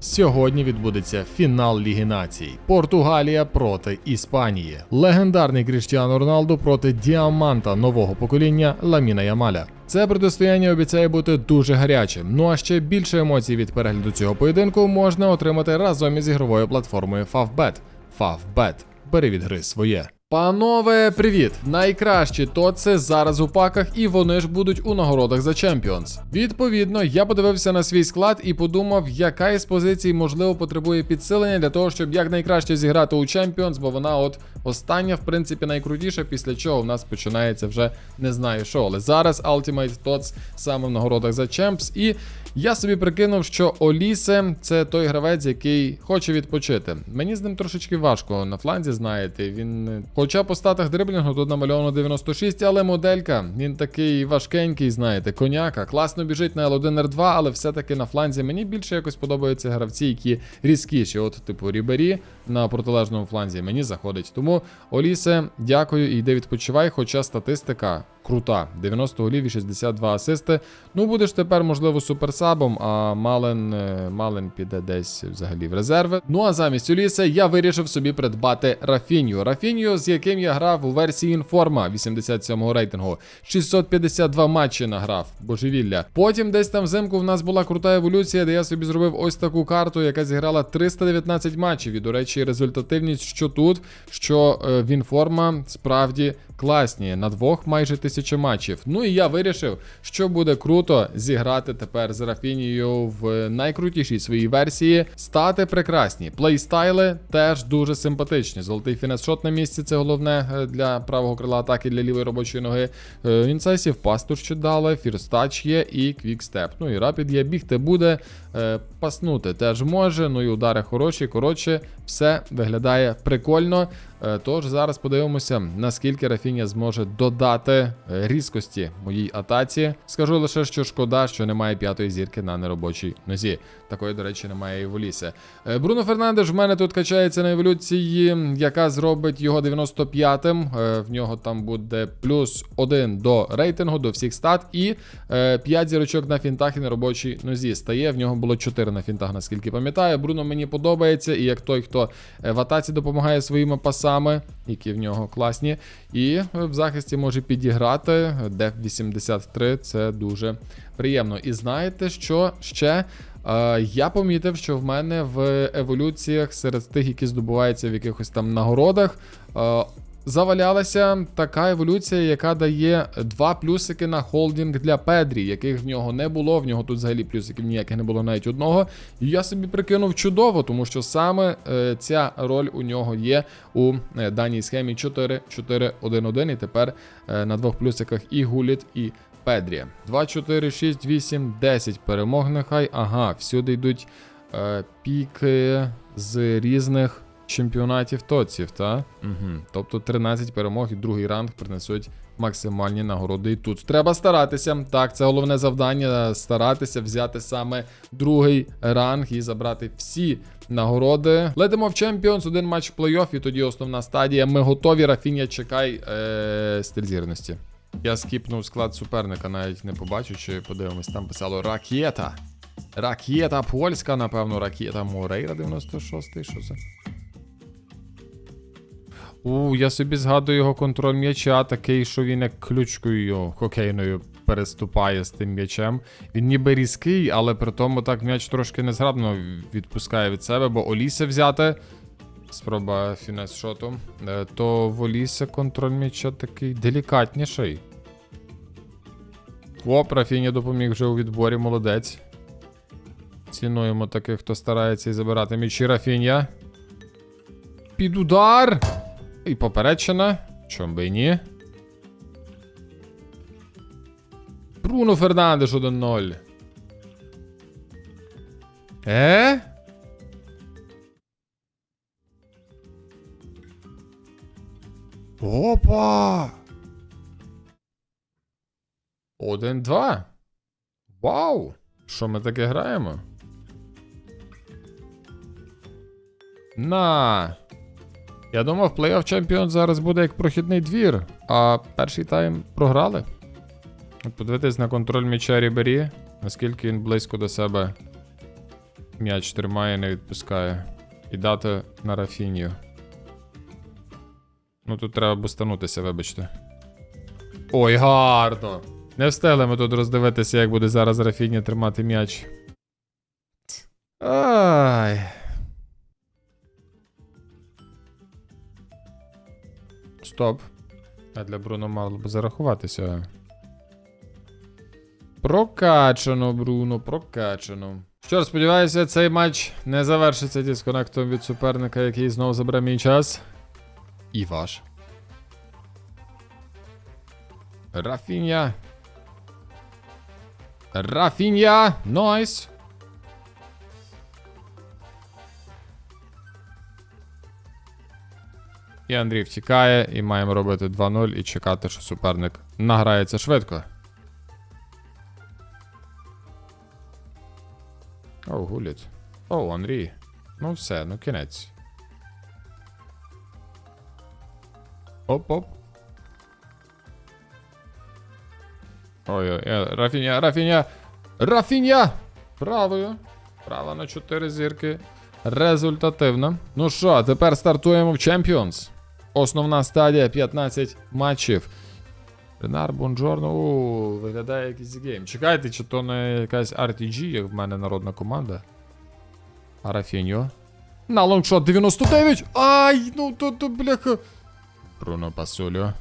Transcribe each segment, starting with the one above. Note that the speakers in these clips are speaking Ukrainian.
Сьогодні відбудеться фінал Ліги Націй. Португалія проти Іспанії. Легендарний Кріштіану Роналду проти діаманта нового покоління Ламіна Ямаля. Це протистояння обіцяє бути дуже гарячим. Ну а ще більше емоцій від перегляду цього поєдинку можна отримати разом із ігровою платформою Favbet. Favbet. Бери від гри своє. Панове, привіт! Найкращі тоци зараз у паках, і вони ж будуть у нагородах за Champions. Відповідно, я подивився на свій склад і подумав, яка із позицій можливо потребує підсилення для того, щоб якнайкраще зіграти у Champions, бо вона от остання, в принципі, найкрутіша, після чого в нас починається вже не знаю що. Але зараз Ultimate TOTS саме в нагородах за Champs. І я собі прикинув, що Олісе це той гравець, який хоче відпочити. Мені з ним трошечки важко на фланзі, знаєте. Він, е, хоча по статах дриблінгу тут намальовано 96, але моделька, він такий важкенький, знаєте, коняка. Класно біжить на L1 R2, але все-таки на фланзі мені більше якось подобаються гравці, які різкіші. От, типу, Рібері на протилежному фланзі мені заходить. Тому Олісе, дякую і йди відпочивай, хоча статистика. Крута, 90 голів і 62 асисти. Ну, будеш тепер, можливо, суперсабом, а Мален, е, Мален піде десь взагалі в резерви. Ну а замість Уліса я вирішив собі придбати Рафінію. Рафінію, з яким я грав у версії Інформа 87-го рейтингу. 652 матчі награв, божевілля. Потім десь там взимку в нас була крута еволюція, де я собі зробив ось таку карту, яка зіграла 319 матчів. І, до речі, результативність що тут, що е, в Інформа справді класні. На двох майже тисячі матчів. Ну і я вирішив, що буде круто зіграти тепер з Рафінією в найкрутішій своїй версії. Стати прекрасні. Плейстайли теж дуже симпатичні. Золотий фінес-шот на місці це головне е, для правого крила атаки, для лівої робочої ноги. Е, Інсайсів пастур ще дали, фірстач є і квікстеп. Ну і рапід є, бігти буде, е, паснути теж може. Ну і удари хороші. Коротше, все виглядає прикольно. Е, Тож зараз подивимося, наскільки Рафіня зможе додати різкості моїй атаці. Скажу лише, що шкода, що немає п'ятої зірки на неробочій нозі. Такої, до речі, немає і в Олісе. Е, Бруно Фернандеш в мене тут качається на еволюції, яка зробить його 95-м. Е, В нього там буде плюс 1 до рейтингу, до всіх стат, і 5 зірочок на фінтах і на робочій нозі стає. В нього було 4 на фінтах, наскільки пам'ятаю. Бруно мені подобається, і як той, хто е, в атаці допомагає своїми пасами, які в нього класні. І в захисті може підіграти. Деф 83 це дуже приємно. І знаєте, що ще? Я помітив, що в мене в еволюціях серед тих, які здобуваються в якихось там нагородах. Завалялася така еволюція, яка дає два плюсики на холдинг для Педрі, яких в нього не було. В нього тут взагалі плюсиків ніяких не було навіть одного. І я собі прикинув чудово, тому що саме е, ця роль у нього є у е, даній схемі 4-4-1-1. І тепер е, на двох плюсиках і Гуліт, і Педрі. 2, 4, 6, 8, 10 перемог нехай. Ага, всюди йдуть е, піки з різних чемпіонатів тоців, та? Угу. Тобто 13 перемог і другий ранг принесуть максимальні нагороди. І тут треба старатися. Так, це головне завдання старатися взяти саме другий ранг і забрати всі нагороди. Летимо в Champions, один матч в плей-офф, і тоді основна стадія. Ми готові. Рафінія, чекай е- стиль зірності. Я скіпнув склад суперника, навіть не побачу, чи подивимось. Там писало ракета. Ракета польська, напевно, ракета Морейра 96 Що це? У, я собі згадую його контроль м'яча, такий, що він як ключкою хокейною переступає з тим м'ячем. Він ніби різкий, але при тому так м'яч трошки незграбно відпускає від себе, бо Оліся взяти. Спроба фінес шоту. Е, То в Оліся контроль м'яча такий делікатніший. Оп, Рафіня допоміг вже у відборі, молодець. Цінуємо таких, хто старається і забирати м'ячі Рафіння. Під удар! І поперечина. Чом би і ні. Бруно Фернандеш 1-0. Е? Опа! 1-2. Вау! Що ми таке граємо? На. Я думав, плей-офф чемпіон зараз буде як прохідний двір, а перший тайм програли. Подивитись на контроль м'яча Рібері, наскільки він близько до себе М'яч тримає, не відпускає. І дати на Рафінію. Ну тут треба бустанутися, вибачте. Ой, гарно! Не встигли ми тут роздивитися, як буде зараз Рафіня тримати м'яч. Ай. Стоп. А для Бруно мало б зарахуватися. Прокачано, Бруно, прокачано. Що сподіваюся, цей матч не завершиться дисконектом від суперника, який знову забере мій час. І ваш. Рафінья. Рафінья! Найс! І Андрій втікає, і маємо робити 2-0 і чекати, що суперник награється швидко. О, гулять. О, Андрій. Ну все, ну кінець. Оп-оп. Ой-ой, е, Рафіня, Рафіня! Рафіня! Правою. Право на 4 зірки. Результативно. Ну що, тепер стартуємо в Champions. Основна стадія 15 матчів. Ренар Бонджорно. Виглядає якийсь гейм. Чекайте, чи то не якась RTG, як в мене народна команда. А Рафіньо. На лонгшот 99. Ай, ну то, то бляха. Бруно Пасульо.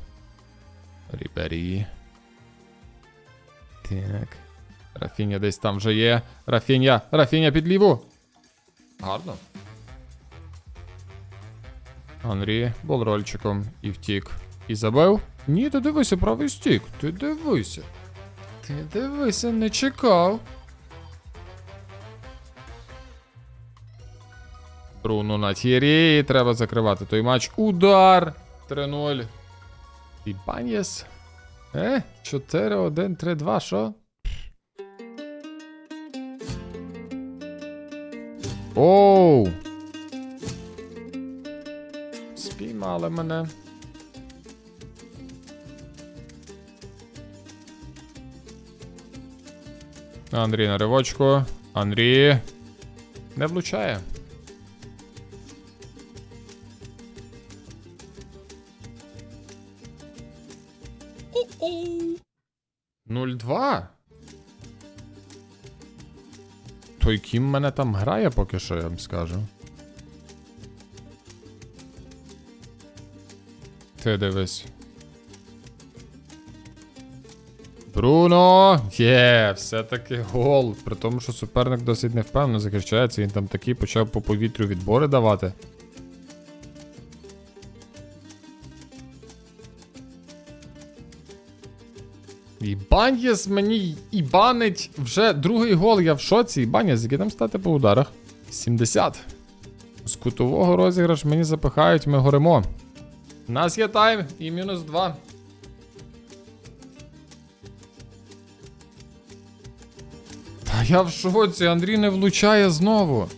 Рібері. Так. Рафіня десь там вже є. Рафіня, Рафіня під ліву. Гарно. Анрі болрольчиком і втік. І забив? Ні, ти дивися, правий стік. Ти дивися. Ти дивися, не чекав. Бруно на тірі. Треба закривати той матч. Удар! 3-0. І Банєс. Е, 4-1-3-2, що? Оу! Спіймали мене. Андрій на ривочку. Андрій. Не влучає. Нуль два. Той кім мене там грає поки що, я вам скажу. Ти дивись. Бруно! Є, все-таки гол. При тому, що суперник досить невпевнено захищається, він там такий почав по повітрю відбори давати. І Банєс мені і банить вже другий гол. Я в шоці. І який там стати по ударах? 70. З кутового розіграш мені запихають, ми горимо. У нас є тайм і мінус 2. Та я в шоці, Андрій не влучає знову.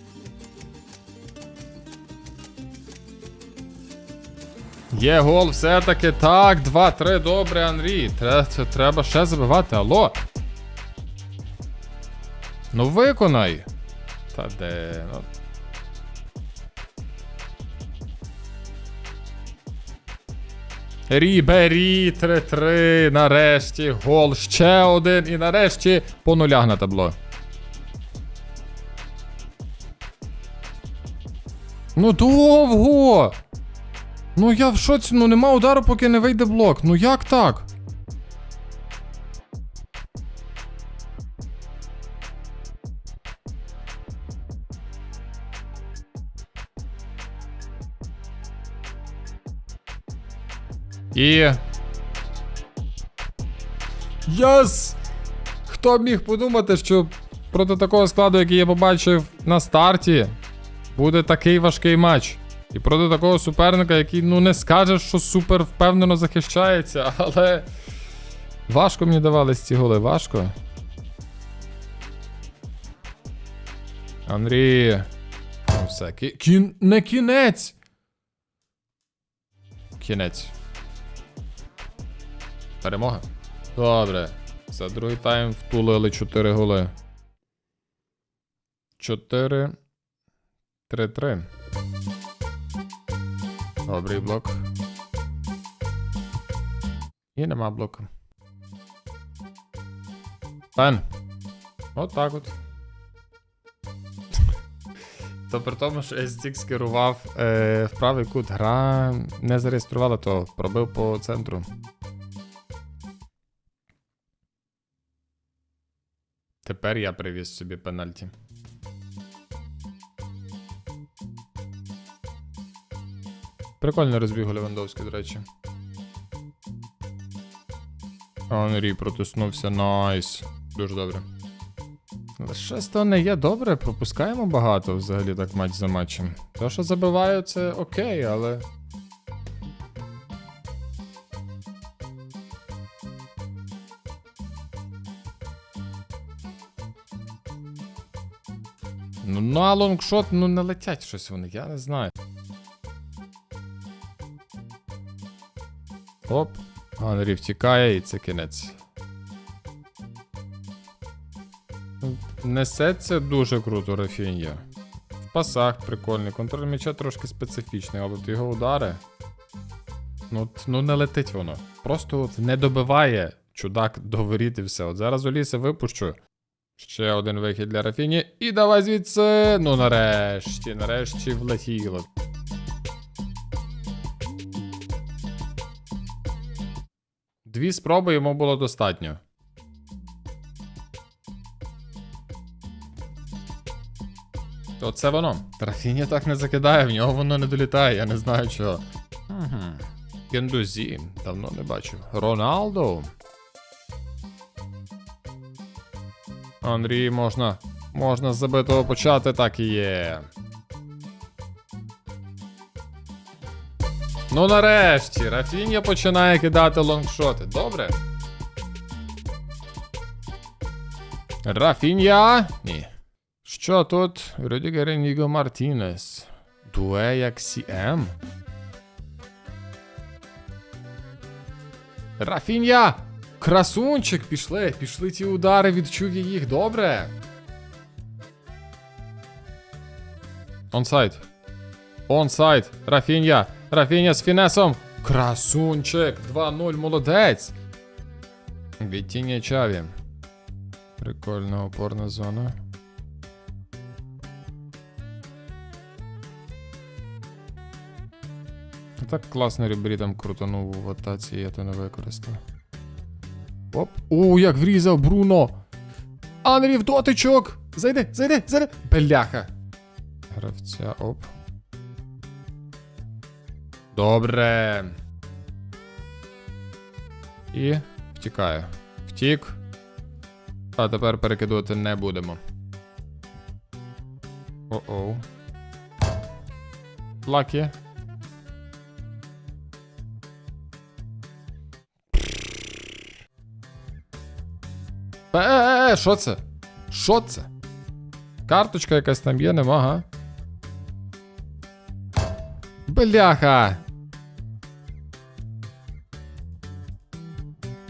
Є гол, все-таки так. 2-3, добре, Андрій. Треба, треба ще забивати, алло. Ну виконай. Та де. Ну. Рібері 3-3. Нарешті гол. Ще один. І нарешті по нулях на табло. Ну довго. Ну я в шоці, ну нема удару, поки не вийде блок. Ну як так? І. Єс! Хто б міг подумати, що проти такого складу, який я побачив на старті, буде такий важкий матч. І проти такого суперника, який ну не скаже, що супер впевнено захищається, але важко мені давались ці голи, важко. Андрій. Ну все, кі... кі... не кінець. Кінець. Перемога. Добре. За другий тайм втулили 4 голи. 4. 3-3. Добрий блок. І нема блоку. Пен. От так от. То при тому, що SDX керував е, в правий кут, гра не зареєструвала, то пробив по центру. Тепер я привіз собі пенальті. Прикольно розбіг Левандовський, до речі. Анрі протиснувся. Найс. Дуже добре. Щось то не є добре, пропускаємо багато взагалі так матч за матчем. То, що забиваю, це окей, але. Ну, на лонгшот, ну не летять щось вони, я не знаю. Оп. Анрі втікає і це кінець. Несеться дуже круто Рафінья. В пасах прикольний. Контроль м'яча трошки специфічний, але його удари. Ну, ну не летить воно. Просто от не добиває чудак до воріт і все. От зараз у ліси випущу. Ще один вихід для Рафіні. І давай звідси. Ну нарешті, нарешті влетіло. Дві спроби йому було достатньо. Оце воно. Рафіня так не закидає, в нього воно не долітає, я не знаю чого. Гендузі, давно не бачив. Роналдо. Андрій, можна. Можна з забитого почати, так і є. Ну нарешті, Рафінія починає кидати лонгшоти. Добре. Рафінія. Ні. Що тут? Рюдігер Ніго Мартінес. Дуе як CM. Рафінія! Красунчик! Пішли, пішли ті удари, відчув я їх, добре. Онсайд. Онсайд. Рафінія. Рафінія з фінесом. Красунчик. 2-0, молодець. Відтіння Чаві. Прикольна опорна зона. Так класно Рібрі там крутанув в атаці, я то не використав. Оп. О, як врізав Бруно! Анрі в дотичок! Зайди, зайди, зайди! Бляха! Гравця, оп. Добре. І втікаю. Втік. А тепер перекидувати не будемо. О-оу. Лакі. Е, е, е, що це? Що це? Карточка якась там є, нема, га? Бляха!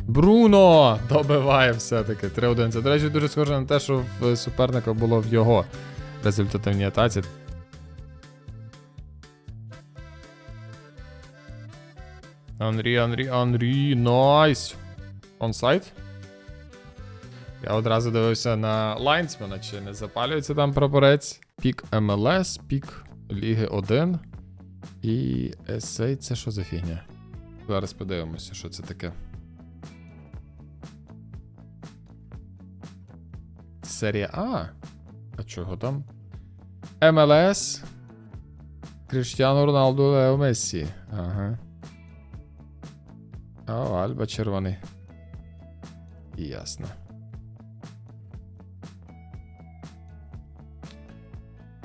Бруно! Добиває все-таки. 3-1. Це, до речі, дуже схоже на те, що в суперника було в його результативній атаці. Анрі, Анрі, Анрі, найс! Онсайд? Я одразу дивився на лайнсмена, чи не запалюється там прапорець. Пік МЛС, пік Ліги 1. І есей це що за фігня? Зараз подивимося, що це таке. Серія А. А чого там? МЛС. Кріштіану Роналду Лео Мессі. Ага. О, Альба червоний. Ясно.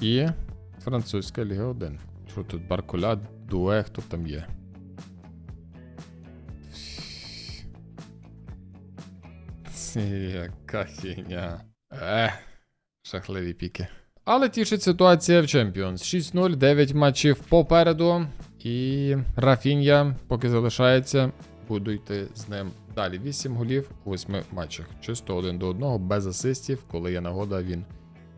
І французька Ліга 1. Що тут Баркуля, Дуе, хто там є? Яка фігня. Ех, шахливі піки. Але тішить ситуація в Champions. 6-0, 9 матчів попереду. І Рафінья, поки залишається, буду йти з ним далі. 8 голів у 8 матчах. Чисто один до одного, без асистів. Коли є нагода, він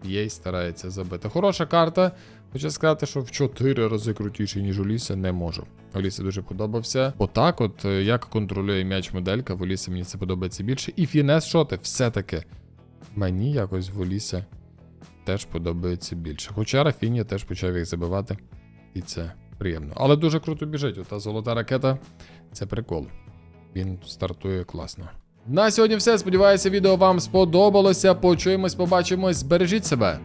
Єй старається забити. Хороша карта. Хочу сказати, що в 4 рази крутіший, ніж у Ліси, не можу. У Лісі дуже подобався. Отак, от е, як контролює м'яч моделька, в Лісі мені це подобається більше. І фінес шоти все-таки. Мені якось в Лісі теж подобається більше. Хоча Рафіні теж почав їх забивати. І це приємно. Але дуже круто біжить. Ота золота ракета це прикол. Він стартує класно. На сьогодні все. Сподіваюся, відео вам сподобалося. Почуємось, побачимось. Бережіть себе.